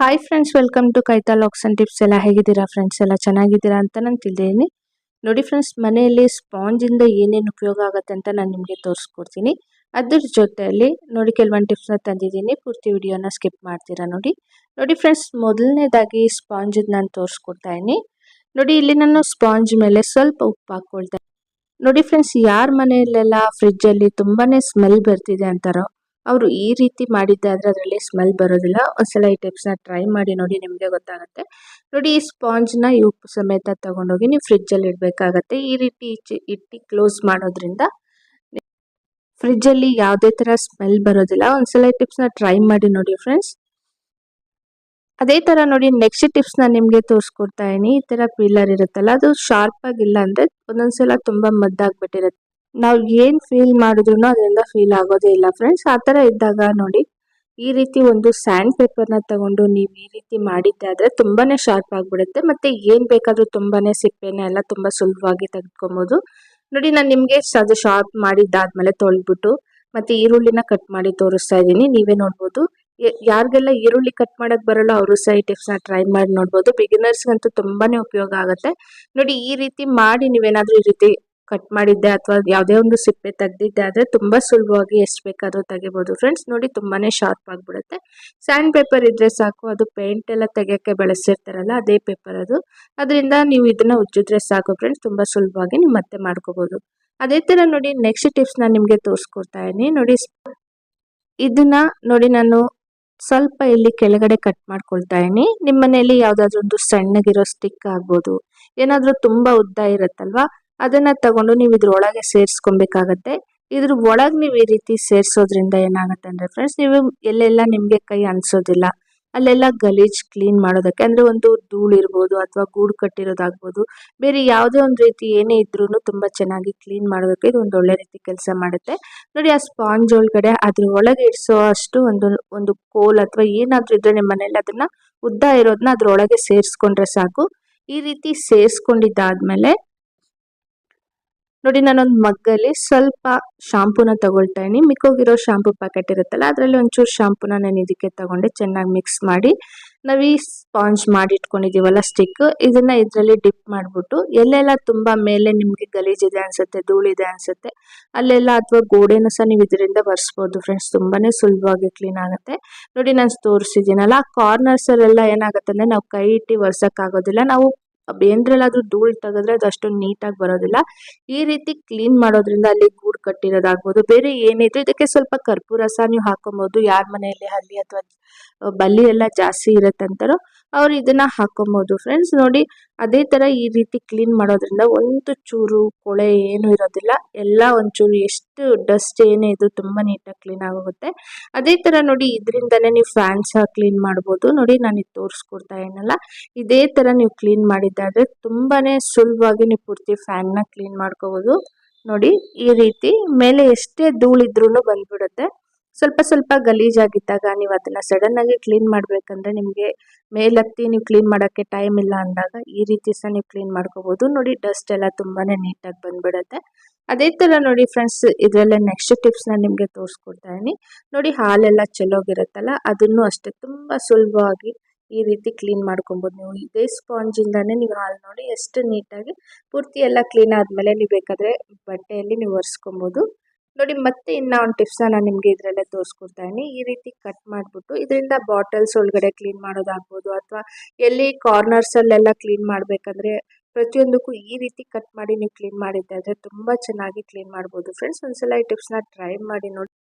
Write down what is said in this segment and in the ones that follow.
Hi friends welcome to ಕೈತಾ ಲಾಕ್ಸ್ and tips ಎಲ್ಲ ಹೇಗಿದ್ದೀರಾ ಫ್ರೆಂಡ್ಸ್ ಎಲ್ಲ ಚೆನ್ನಾಗಿದ್ದೀರಾ ಅಂತ ನಾನು ತಿಳಿದೇನೆ ನೋಡಿ ಫ್ರೆಂಡ್ಸ್ ಮನೆಯಲ್ಲಿ ಸ್ಪಾಂಜಿಂದ ಏನೇನು ಉಪಯೋಗ ಆಗುತ್ತೆ ಅಂತ ನಾನು ನಿಮಗೆ ತೋರಿಸ್ಕೊಡ್ತೀನಿ. ಅದ್ರ ಜೊತೆಯಲ್ಲಿ ನೋಡಿ ಕೆಲವೊಂದು ಟಿಪ್ಸ್ನ ತಂದಿದ್ದೀನಿ. ಪೂರ್ತಿ ವಿಡಿಯೋನ ಸ್ಕಿಪ್ ಮಾಡ್ತೀರಾ ನೋಡಿ. ನೋಡಿ ಫ್ರೆಂಡ್ಸ್ ಮೊದಲನೇದಾಗಿ ಸ್ಪಾಂಜ್ ನಾನು ತೋರಿಸ್ಕೊಡ್ತಾ ಇದ್ದೀನಿ. ನೋಡಿ ಇಲ್ಲಿ ನಾನು ಸ್ಪಾಂಜ್ ಮೇಲೆ ಸ್ವಲ್ಪ ಉಪ್ಪು ಹಾಕ್ಕೊಳ್ತಾ ನೋಡಿ ಫ್ರೆಂಡ್ಸ್ ಯಾರ ಮನೆಯಲ್ಲೆಲ್ಲ ಫ್ರಿಜ್ಜಲ್ಲಿ ತುಂಬಾ ಸ್ಮೆಲ್ ಬರ್ತಿದೆ ಅಂತಾರೋ ಅವರು ಈ ರೀತಿ ಮಾಡಿದ್ದಾದ್ರೆ ಅದರಲ್ಲಿ ಸ್ಮೆಲ್ ಬರೋದಿಲ್ಲ. ಒಂದ್ಸಲ ಈ ಟಿಪ್ಸ್ನ ಟ್ರೈ ಮಾಡಿ ನೋಡಿ ನಿಮಗೆ ಗೊತ್ತಾಗುತ್ತೆ. ನೋಡಿ, ಈ ಸ್ಪಾಂಜ್ನ ಇವು ಸಮೇತ ತೊಗೊಂಡೋಗಿ ನೀವು ಫ್ರಿಜ್ಜಲ್ಲಿ ಇಡಬೇಕಾಗತ್ತೆ. ಈ ರೀತಿ ಇಟ್ಟು ಕ್ಲೋಸ್ ಮಾಡೋದ್ರಿಂದ ಫ್ರಿಜ್ಜಲ್ಲಿ ಯಾವುದೇ ಥರ ಸ್ಮೆಲ್ ಬರೋದಿಲ್ಲ. ಒಂದ್ಸಲ ಈ ಟಿಪ್ಸ್ನ ಟ್ರೈ ಮಾಡಿ ನೋಡಿ ಫ್ರೆಂಡ್ಸ್ ಅದೇ ಥರ ನೋಡಿ ನೆಕ್ಸ್ಟ್ ಟಿಪ್ಸ್ನ ನಿಮಗೆ ತೋರಿಸ್ಕೊಡ್ತಾ ಇದೀನಿ ಈ ಥರ ಪೀಲರ್ ಇರುತ್ತಲ್ಲ, ಅದು ಶಾರ್ಪ್ ಆಗಿಲ್ಲ ಅಂದರೆ ಒಂದೊಂದ್ಸಲ ತುಂಬ ಮದ್ದಾಗ್ಬಿಟ್ಟಿರುತ್ತೆ. ನಾವು ಏನು ಫೀಲ್ ಮಾಡಿದ್ರು ಅದರಿಂದ ಫೀಲ್ ಆಗೋದೇ ಇಲ್ಲ. ಫ್ರೆಂಡ್ಸ್ ಆ ಥರ ಇದ್ದಾಗ ನೋಡಿ, ಈ ರೀತಿ ಒಂದು ಸ್ಯಾಂಡ್ ಪೇಪರ್ನ ತಗೊಂಡು ನೀವು ಈ ರೀತಿ ಮಾಡಿದ್ದೆ ಆದರೆ ತುಂಬಾ ಶಾರ್ಪ್ ಆಗಿಬಿಡುತ್ತೆ. ಮತ್ತು ಏನು ಬೇಕಾದರೂ ತುಂಬಾ ಸಿಪ್ಪೆನ ಎಲ್ಲ ತುಂಬ ಸುಲಭವಾಗಿ ತೆಗೆದುಕೊಬೋದು. ನೋಡಿ, ನಾನು ನಿಮಗೆ ಅದು ಶಾರ್ಪ್ ಮಾಡಿದ್ದಾದ್ಮೇಲೆ ತೊಳೆದ್ಬಿಟ್ಟು, ಮತ್ತು ಈರುಳ್ಳಿನ ಕಟ್ ಮಾಡಿ ತೋರಿಸ್ತಾ ಇದ್ದೀನಿ. ನೀವೇ ನೋಡ್ಬೋದು. ಯಾರಿಗೆಲ್ಲ ಈರುಳ್ಳಿ ಕಟ್ ಮಾಡೋಕ್ಕೆ ಬರಲ್ಲ, ಅವರು ಸಹ ಈ ಟಿಪ್ಸ್ನ ಟ್ರೈ ಮಾಡಿ ನೋಡ್ಬೋದು. ಬಿಗಿನರ್ಸ್ಗಂತೂ ತುಂಬಾ ಉಪಯೋಗ ಆಗುತ್ತೆ. ನೋಡಿ, ಈ ರೀತಿ ಮಾಡಿ ನೀವೇನಾದರೂ ಈ ರೀತಿ ಕಟ್ ಮಾಡಿದ್ದೆ ಅಥವಾ ಯಾವುದೇ ಒಂದು ಸಿಪ್ಪೆ ತೆಗೆದಿದ್ದೆ ಆದರೆ ತುಂಬ ಸುಲಭವಾಗಿ ಎಷ್ಟು ಬೇಕಾದರೂ ತೆಗಿಬೋದು. ಫ್ರೆಂಡ್ಸ್ ನೋಡಿ ತುಂಬಾ ಶಾರ್ಪ್ ಆಗಿಬಿಡುತ್ತೆ. ಸ್ಯಾಂಡ್ ಪೇಪರ್ ಇದ್ದರೆ ಸಾಕು, ಅದು ಪೇಂಟ್ ಎಲ್ಲ ತೆಗಿಯೋಕ್ಕೆ ಬಳಸಿರ್ತಾರಲ್ಲ ಅದೇ ಪೇಪರ್ ಅದು. ಅದರಿಂದ ನೀವು ಇದನ್ನು ಉಜ್ಜಿದ್ರೆ ಸಾಕು ಫ್ರೆಂಡ್ಸ್ ತುಂಬ ಸುಲಭವಾಗಿ ನೀವು ಮತ್ತೆ ಮಾಡ್ಕೋಬೋದು. ಅದೇ ಥರ ನೋಡಿ ನೆಕ್ಸ್ಟ್ ಟಿಪ್ಸ್ ನಾನು ನಿಮಗೆ ತೋರಿಸ್ಕೊಡ್ತಾ ಇದ್ದೀನಿ. ನೋಡಿ, ಇದನ್ನ ನೋಡಿ ನಾನು ಸ್ವಲ್ಪ ಇಲ್ಲಿ ಕೆಳಗಡೆ ಕಟ್ ಮಾಡ್ಕೊಳ್ತಾ ಇದೀನಿ ನಿಮ್ಮ ಮನೆಯಲ್ಲಿ ಯಾವುದಾದ್ರೂ ಒಂದು ಸಣ್ಣಗಿರೋ ಸ್ಟಿಕ್ ಆಗ್ಬೋದು. ಏನಾದರೂ ತುಂಬ ಉದ್ದ ಇರುತ್ತಲ್ವಾ? ಅದನ್ನ ತಗೊಂಡು ನೀವು ಇದ್ರೊಳಗೆ ಸೇರಿಸ್ಕೊಬೇಕಾಗತ್ತೆ. ಇದ್ರ ಒಳಗೆ ನೀವು ಈ ರೀತಿ ಸೇರಿಸೋದ್ರಿಂದ ಏನಾಗುತ್ತೆ ಅಂದರೆ ಫ್ರೆಂಡ್ಸ್ ನೀವು ಎಲ್ಲೆಲ್ಲ ನಿಮಗೆ ಕೈ ಅನಿಸೋದಿಲ್ಲ. ಅಲ್ಲೆಲ್ಲ ಗಲೀಜ್ ಕ್ಲೀನ್ ಮಾಡೋದಕ್ಕೆ ಅಂದರೆ ಒಂದು ಧೂಳು ಇರ್ಬೋದು ಅಥವಾ ಗೂಡು ಕಟ್ಟಿರೋದಾಗ್ಬೋದು. ಬೇರೆ ಯಾವುದೇ ಒಂದು ರೀತಿ ಏನೇ ಇದ್ರೂ ತುಂಬ ಚೆನ್ನಾಗಿ ಕ್ಲೀನ್ ಮಾಡೋದಕ್ಕೆ ಇದು ಒಂದು ಒಳ್ಳೆ ರೀತಿ ಕೆಲಸ ಮಾಡುತ್ತೆ. ನೋಡಿ, ಆ ಸ್ಪಾಂಜ್ ಒಳಗಡೆ ಅದ್ರ ಒಳಗೆ ಇಡಿಸೋ ಅಷ್ಟು ಒಂದು ಒಂದು ಕೋಲ್ ಅಥವಾ ಏನಾದರೂ ಇದ್ರೆ ನಿಮ್ಮ ಮನೇಲಿ ಅದನ್ನು ಉದ್ದ ಇರೋದನ್ನ ಅದ್ರೊಳಗೆ ಸೇರಿಸ್ಕೊಂಡ್ರೆ ಸಾಕು. ಈ ರೀತಿ ಸೇರಿಸ್ಕೊಂಡಿದ್ದಾದ್ಮೇಲೆ ನೋಡಿ, ನಾನೊಂದು ಮಗ್ಗಲ್ಲಿ ಸ್ವಲ್ಪ ಶಾಂಪೂನ ತಗೊಳ್ತಾ ಇದೀನಿ ಮಿಕ್ಕೋಗಿರೋ ಶಾಂಪೂ ಪ್ಯಾಕೆಟ್ ಇರುತ್ತಲ್ಲ, ಅದರಲ್ಲಿ ಒಂಚೂರು ಶಾಂಪೂನ ನಾನು ಇದಕ್ಕೆ ತಗೊಂಡೆ, ಚೆನ್ನಾಗಿ ಮಿಕ್ಸ್ ಮಾಡಿ. ನಾವು ಈ ಸ್ಪಾಂಜ್ ಮಾಡಿ ಇಟ್ಕೊಂಡಿದ್ದೀವಲ್ಲ ಸ್ಟಿಕ್ ಇದನ್ನ ಇದರಲ್ಲಿ ಡಿಪ್ ಮಾಡಿಬಿಟ್ಟು ಎಲ್ಲೆಲ್ಲ ತುಂಬ ಮೇಲೆ ನಿಮಗೆ ಗಲೀಜಿದೆ ಅನ್ಸುತ್ತೆ, ಧೂಳಿದೆ ಅನ್ಸುತ್ತೆ, ಅಲ್ಲೆಲ್ಲ ಅಥವಾ ಗೋಡೆನೂ ಸಹ ನೀವು ಇದರಿಂದ ಬರ್ಸ್ಬೋದು ಫ್ರೆಂಡ್ಸ್ ತುಂಬಾ ಸುಲಭವಾಗಿ ಕ್ಲೀನ್ ಆಗುತ್ತೆ. ನೋಡಿ, ನಾನು ತೋರಿಸಿದ್ದೀನಲ್ಲ ಕಾರ್ನರ್ಸಲ್ಲೆಲ್ಲ ಏನಾಗುತ್ತೆ ಅಂದರೆ ನಾವು ಕೈ ಇಟ್ಟು ಒರ್ಸೋಕ್ಕಾಗೋದಿಲ್ಲ, ನಾವು ಬೇಂದ್ರಲ್ಲಾದರೂ ಧೂಳು ತೆಗೆದ್ರೆ ಅದು ಅಷ್ಟೊಂದು ನೀಟಾಗಿ ಬರೋದಿಲ್ಲ. ಈ ರೀತಿ ಕ್ಲೀನ್ ಮಾಡೋದ್ರಿಂದ ಅಲ್ಲಿ ಗೂಡು ಕಟ್ಟಿರೋದಾಗ್ಬೋದು. ಬೇರೆ ಏನಿದ್ರು ಇದಕ್ಕೆ ಸ್ವಲ್ಪ ಕರ್ಪೂರ ಸಹ ನೀವು ಹಾಕೊಬೋದು. ಯಾರ ಮನೆಯಲ್ಲಿ ಹಲ್ಲಿ ಅಥವಾ ಬಲ್ಲಿ ಎಲ್ಲ ಜಾಸ್ತಿ ಇರುತ್ತಂತಾರೋ ಅವ್ರು ಇದನ್ನ ಹಾಕೊಬೋದು. ಫ್ರೆಂಡ್ಸ್ ನೋಡಿ ಅದೇ ಥರ ಈ ರೀತಿ ಕ್ಲೀನ್ ಮಾಡೋದ್ರಿಂದ ಒಂದು ಚೂರು ಕೊಳೆ ಏನು ಇರೋದಿಲ್ಲ. ಎಲ್ಲ ಒಂಚೂರು ಎಷ್ಟು ಡಸ್ಟ್ ಏನೇ ಇದು ತುಂಬ ನೀಟಾಗಿ ಕ್ಲೀನ್ ಆಗೋಗುತ್ತೆ. ಅದೇ ಥರ ನೋಡಿ ಇದರಿಂದನೇ ನೀವು ಫ್ಯಾನ್ ಸಹ ಕ್ಲೀನ್ ಮಾಡ್ಬೋದು. ನೋಡಿ ನಾನು ಇದು ತೋರಿಸ್ಕೊಡ್ತಾ ಏನಲ್ಲ ಇದೇ ಥರ ನೀವು ಕ್ಲೀನ್ ಮಾಡಿದ್ದಾದರೆ ತುಂಬಾ ಸುಲಭವಾಗಿ ನೀವು ಪೂರ್ತಿ ಫ್ಯಾನ್ನ ಕ್ಲೀನ್ ಮಾಡ್ಕೋಬೋದು. ನೋಡಿ ಈ ರೀತಿ ಮೇಲೆ ಎಷ್ಟೇ ಧೂಳಿದ್ರೂ ಬಂದ್ಬಿಡುತ್ತೆ. ಸ್ವಲ್ಪ ಸ್ವಲ್ಪ ಗಲೀಜಾಗಿದ್ದಾಗ ನೀವು ಅದನ್ನು ಸಡನ್ನಾಗಿ ಕ್ಲೀನ್ ಮಾಡಬೇಕಂದ್ರೆ ನಿಮಗೆ ಮೇಲತ್ತಿ ನೀವು ಕ್ಲೀನ್ ಮಾಡೋಕ್ಕೆ ಟೈಮ್ ಇಲ್ಲ ಅಂದಾಗ ಈ ರೀತಿ ಸಹ ನೀವು ಕ್ಲೀನ್ ಮಾಡ್ಕೋಬೋದು. ನೋಡಿ ಡಸ್ಟ್ ಎಲ್ಲ ತುಂಬಾ ನೀಟಾಗಿ ಬಂದ್ಬಿಡುತ್ತೆ. ಅದೇ ಥರ ನೋಡಿ ಫ್ರೆಂಡ್ಸ್ ಇದರಲ್ಲೇ ನೆಕ್ಸ್ಟ್ ಟಿಪ್ಸ್ನ ನಿಮಗೆ ತೋರಿಸ್ಕೊಡ್ತಾ ಇದೀನಿ ನೋಡಿ ಹಾಲೆಲ್ಲ ಚೆಲ್ಲೋಗಿರುತ್ತಲ್ಲ ಅದನ್ನು ಅಷ್ಟೇ ತುಂಬ ಸುಲಭವಾಗಿ ಈ ರೀತಿ ಕ್ಲೀನ್ ಮಾಡ್ಕೊಬೋದು ನೀವು. ಇದೇ ಸ್ಪಾಂಜಿಂದಾನೇ ನೀವು ಹಾಲು ನೋಡಿ ಎಷ್ಟು ನೀಟಾಗಿ ಪೂರ್ತಿ ಎಲ್ಲ ಕ್ಲೀನ್ ಆದಮೇಲೆ ನೀವು ಬೇಕಾದರೆ ಬಟ್ಟೆಯಲ್ಲಿ ನೀವು ಒರೆಸ್ಕೊಬೋದು. ನೋಡಿ, ಮತ್ತೆ ಇನ್ನೊಂದು ಒಂದು ಟಿಪ್ಸ್ನ ನಾನು ನಿಮಗೆ ಇದರಲ್ಲೇ ತೋರಿಸ್ಕೊಡ್ತಾ ಈ ರೀತಿ ಕಟ್ ಮಾಡಿಬಿಟ್ಟು ಇದರಿಂದ ಬಾಟಲ್ಸ್ ಒಳಗಡೆ ಕ್ಲೀನ್ ಮಾಡೋದಾಗ್ಬೋದು ಅಥವಾ ಎಲ್ಲಿ ಕಾರ್ನರ್ಸಲ್ಲೆಲ್ಲ ಕ್ಲೀನ್ ಮಾಡಬೇಕಂದ್ರೆ ಪ್ರತಿಯೊಂದಕ್ಕೂ ಈ ರೀತಿ ಕಟ್ ಮಾಡಿ ನೀವು ಕ್ಲೀನ್ ಮಾಡಿದ್ದೆ ತುಂಬಾ ತುಂಬ ಚೆನ್ನಾಗಿ ಕ್ಲೀನ್ ಮಾಡ್ಬೋದು. ಫ್ರೆಂಡ್ಸ್ ಒಂದ್ಸಲ ಈ ಟಿಪ್ಸ್ನ ಟ್ರೈ ಮಾಡಿ ನೋಡಿ.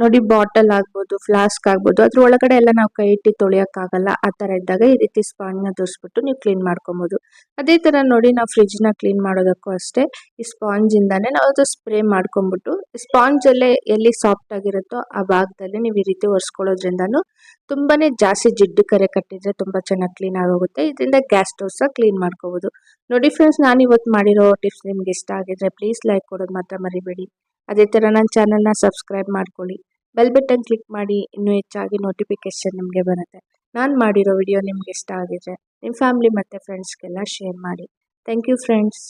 ನೋಡಿ ಬಾಟಲ್ ಆಗ್ಬೋದು ಫ್ಲಾಸ್ಕ್ ಆಗ್ಬೋದು, ಅದ್ರ ಒಳಗಡೆ ಎಲ್ಲ ನಾವು ಕೈ ಇಟ್ಟು ತೊಳೆಯೋಕ್ಕಾಗಲ್ಲ. ಆ ಥರ ಇದ್ದಾಗ ಈ ರೀತಿ ಸ್ಪಾಂಜ್ನ ತೋರಿಸ್ಬಿಟ್ಟು ನೀವು ಕ್ಲೀನ್ ಮಾಡ್ಕೊಬೋದು. ಅದೇ ಥರ ನೋಡಿ ನಾವು ಫ್ರಿಜ್ನ ಕ್ಲೀನ್ ಮಾಡೋದಕ್ಕೂ ಅಷ್ಟೇ, ಈ ಸ್ಪಾಂಜಿಂದಾನೇ ನಾವು ಅದು ಸ್ಪ್ರೇ ಮಾಡ್ಕೊಂಬಿಟ್ಟು ಸ್ಪಾಂಜಲ್ಲೇ ಎಲ್ಲಿ ಸಾಫ್ಟ್ ಆಗಿರುತ್ತೋ ಆ ಭಾಗದಲ್ಲಿ ನೀವು ಈ ರೀತಿ ಒರೆಸ್ಕೊಳ್ಳೋದ್ರಿಂದನೂ ತುಂಬಾ ಜಾಸ್ತಿ ಜಿಡ್ಡು ಕರೆ ಕಟ್ಟಿದ್ರೆ ತುಂಬ ಚೆನ್ನಾಗಿ ಕ್ಲೀನ್ ಆಗೋಗುತ್ತೆ. ಇದರಿಂದ ಗ್ಯಾಸ್ ಸ್ಟವ್ ಸಹ ಕ್ಲೀನ್ ಮಾಡ್ಕೋಬೋದು. ನೋಡಿ ಫ್ರೆಂಡ್ಸ್ ನಾನು ಇವತ್ತು ಮಾಡಿರೋ ಟಿಪ್ಸ್ ನಿಮ್ಗೆ ಇಷ್ಟ ಆಗಿದ್ರೆ ಪ್ಲೀಸ್ ಲೈಕ್ ಕೊಡೋದು ಮಾತ್ರ ಮರಿಬೇಡಿ. ಅದೇ ಥರ ನನ್ನ ಚಾನಲ್ನ ಸಬ್ಸ್ಕ್ರೈಬ್ ಮಾಡ್ಕೊಳ್ಳಿ. ಬೆಲ್ ಬಟನ್ ಕ್ಲಿಕ್ ಮಾಡಿ ಇನ್ನೂ ಹೆಚ್ಚಾಗಿ ನೋಟಿಫಿಕೇಷನ್ ನಿಮಗೆ ಬರುತ್ತೆ. ನಾನು ಮಾಡಿರೋ ವಿಡಿಯೋ ನಿಮ್ಗೆ ಇಷ್ಟ ಆಗಿದ್ರೆ ನಿಮ್ಮ ಫ್ಯಾಮಿಲಿ ಮತ್ತು ಫ್ರೆಂಡ್ಸ್ಗೆಲ್ಲ ಶೇರ್ ಮಾಡಿ. Thank you friends